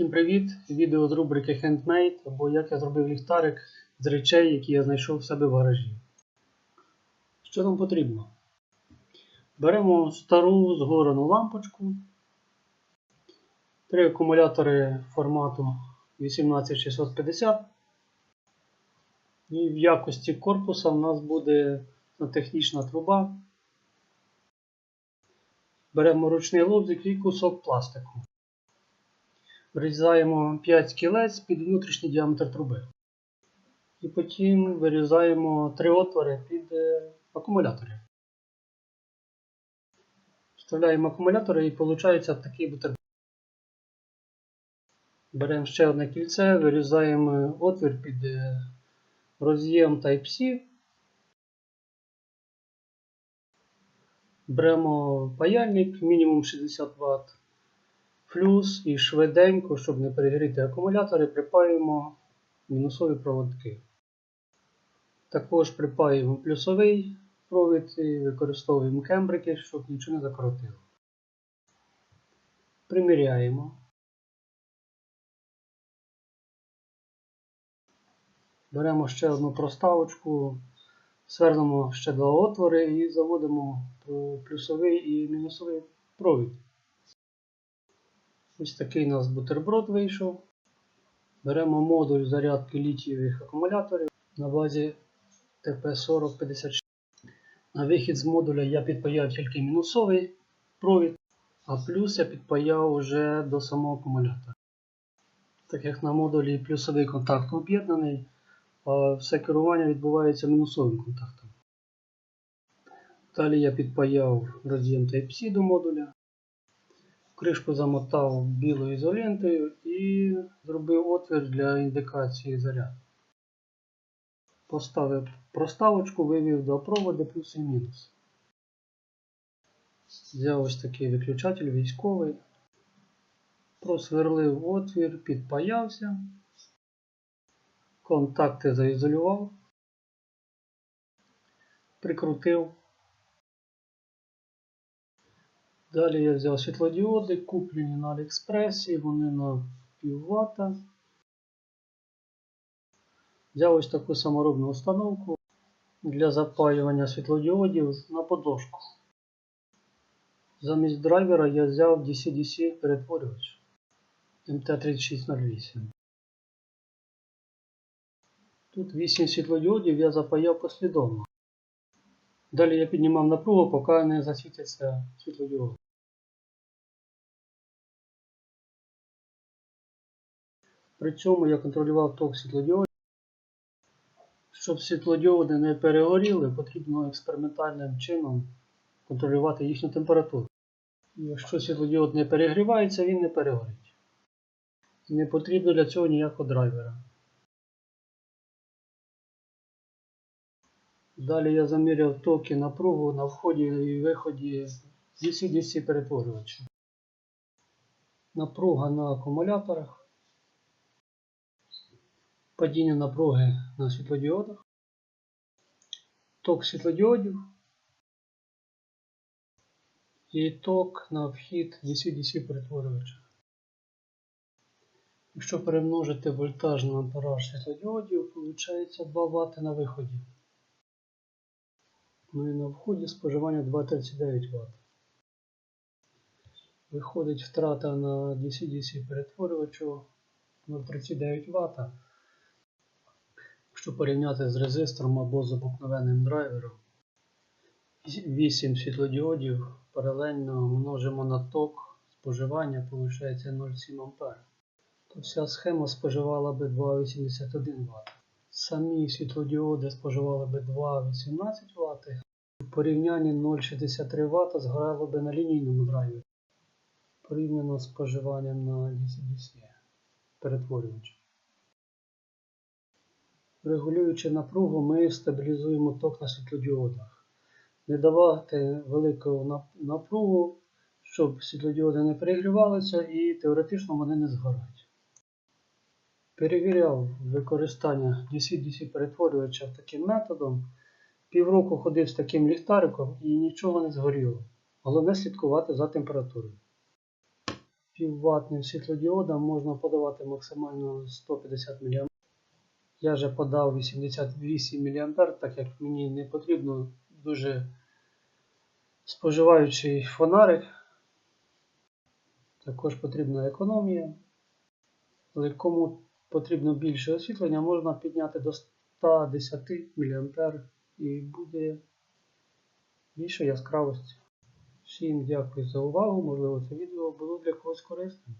Всім привіт! Відео з рубрики Handmade або як я зробив ліхтарик з речей, які я знайшов в себе в гаражі. Що нам потрібно? Беремо стару згорену лампочку, три акумулятори формату 18650. І в якості корпуса в нас буде технічна труба. Беремо ручний лобзик і кусок пластику. Вирізаємо 5 кілець під внутрішній діаметр труби. І потім вирізаємо 3 отвори під е, акумулятори. Вставляємо акумулятори і виходить такий бутерброд. Беремо ще одне кільце, вирізаємо отвір під е, роз'єм Type-C. Беремо паяльник мінімум 60 Вт. Плюс і швиденько, щоб не перегріти акумулятори, припаємо мінусові проводки. Також припаємо плюсовий провід і використовуємо кембрики, щоб нічого не закоротило. Приміряємо. Беремо ще одну проставочку, сверлимо ще два отвори і заводимо плюсовий і мінусовий провід. Ось такий у нас бутерброд вийшов. Беремо модуль зарядки літієвих акумуляторів на базі TP4056. На вихід з модуля я підпаяв тільки мінусовий провід, а плюс я підпаяв вже до самого акумулятора. Так як на модулі плюсовий контакт об'єднаний, все керування відбувається мінусовим контактом. Далі я підпаяв роз'єм Type-C до модуля. Кришку замотав білою ізолентою і зробив отвір для індикації заряду. Поставив проставочку, вивів до проводу плюс і мінус. Взяв ось такий виключатель військовий, просверлив отвір, підпаявся, контакти заізолював, прикрутив. Далі я взяв світлодіоди, куплені на Аліекспресі, вони на пів вата. Взяв ось таку саморобну установку для запаювання світлодіодів на подложку. Замість драйвера я взяв DC-DC перетворювач MT3608. Тут 8 світлодіодів я запаяв послідовно. Далі я піднімав напругу, поки не засвітиться світлодіод. При цьому я контролював ток світлодіодів. Щоб світлодіоди не перегоріли, потрібно експериментальним чином контролювати їхню температуру. Якщо світлодіод не перегрівається, він не перегорить. Не потрібно для цього ніякого драйвера. Далі я заміряв токи напругу на вході і виході DC-DC перетворювача. Напруга на акумуляторах. Падіння напруги на світлодіодах. Ток світлодіодів. І ток на вхід DC-DC перетворювача. Якщо перемножити вольтаж на ампераж світлодіодів, виходить 2 Вт на виході. Ну і на вході споживання 2,39 Вт. Виходить втрата на DC-DC перетворювачу 0,39 Вт. Якщо порівняти з резистором або з обикновенним драйвером, 8 світлодіодів паралельно множимо на ток споживання, виходить 0,7 А. То вся схема споживала би 2,81 Вт. Самі світлодіоди споживали би 2,18 Вт. В порівнянні 0,63 Вт згорало би на лінійному драйвері. Порівняно з споживанням на DC-DC перетворювача. Регулюючи напругу, ми стабілізуємо ток на світлодіодах. Не давати велику напругу, щоб світлодіоди не перегрівалися і теоретично вони не згорають. Перевіряв використання DC-DC перетворювача таким методом. Півроку ходив з таким ліхтариком і нічого не згоріло. Головне слідкувати за температурою. півватним світлодіодам можна подавати максимально 150 мА. Я вже подав 88 мА, так як мені не потрібно дуже споживаючий фонарик. Також потрібна економія. Але кому потрібно більше освітлення, можна підняти до 110 мА і буде більше яскравості. Всім дякую за увагу. Можливо, це відео було для когось корисним.